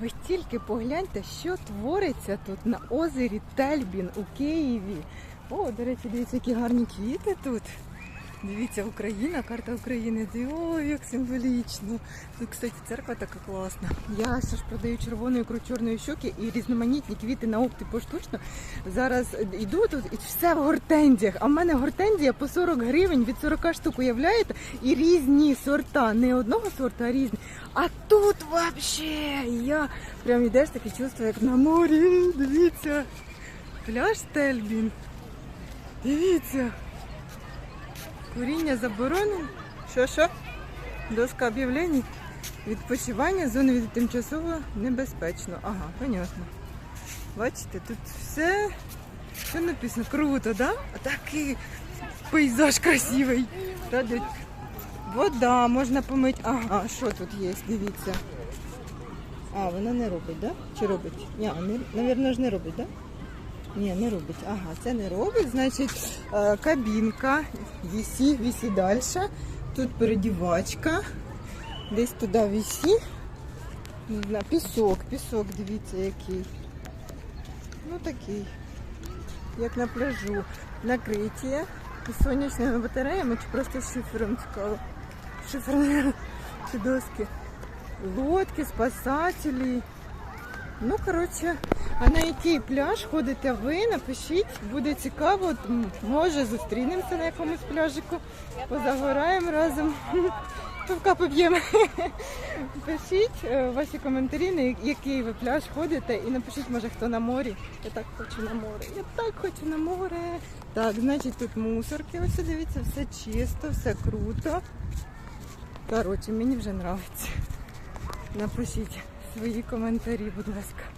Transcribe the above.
Ви тільки погляньте, що твориться тут на озері Тельбін у Києві. О, до речі, дивіться, які гарні квіти тут. Дивіться, Україна, карта України. Ой, як символічно. Тут, кстати, церква така класна. Я ще ж продаю червоної чорної щоки і різноманітні квіти на опті поштучно. Зараз йду тут і все в гортензіях. А в мене гортензія по 40 гривень від 40 штук, уявляєте? І різні сорта, не одного сорту, а різні. А тут вообще я прям йдеш таке чувство, як на морі. Дивіться. Пляж Тельбін. Дивіться. Куріння заборонено. Що що? Доска об'явлень. Відпочивання зони від тимчасово небезпечно. Ага, понятно. Бачите, тут все, все написано. Круто, да? Такий пейзаж красивий. Дядь? Вода, можна помити. Ага, що тут є? Дивіться. А, вона не робить, да? Чи робить? Ні, не, навірно ж не робить, да? Ні, не робить. Ага, це не робить. Значить, е, кабінка. Вісі, вісі далі. Тут передівачка. Десь туди вісі. Не знаю, пісок, пісок, дивіться, який. Ну такий. Як на пляжу. Накриття. І сонячними батареями чи просто шифером цікаво. Шифером чи доски. Лодки, спасателі. Ну, коротше, а на який пляж ходите ви? Напишіть, буде цікаво. Може зустрінемося на якомусь пляжику, позагораємо разом, пивка поп'ємо. Пишіть е, ваші коментарі, на який ви пляж ходите, і напишіть, може, хто на морі. Я так хочу на море. Я так хочу на море. Так, значить, тут мусорки. Ось дивіться, все чисто, все круто. Коротше, мені вже подобається. Напишіть свої коментарі, будь ласка.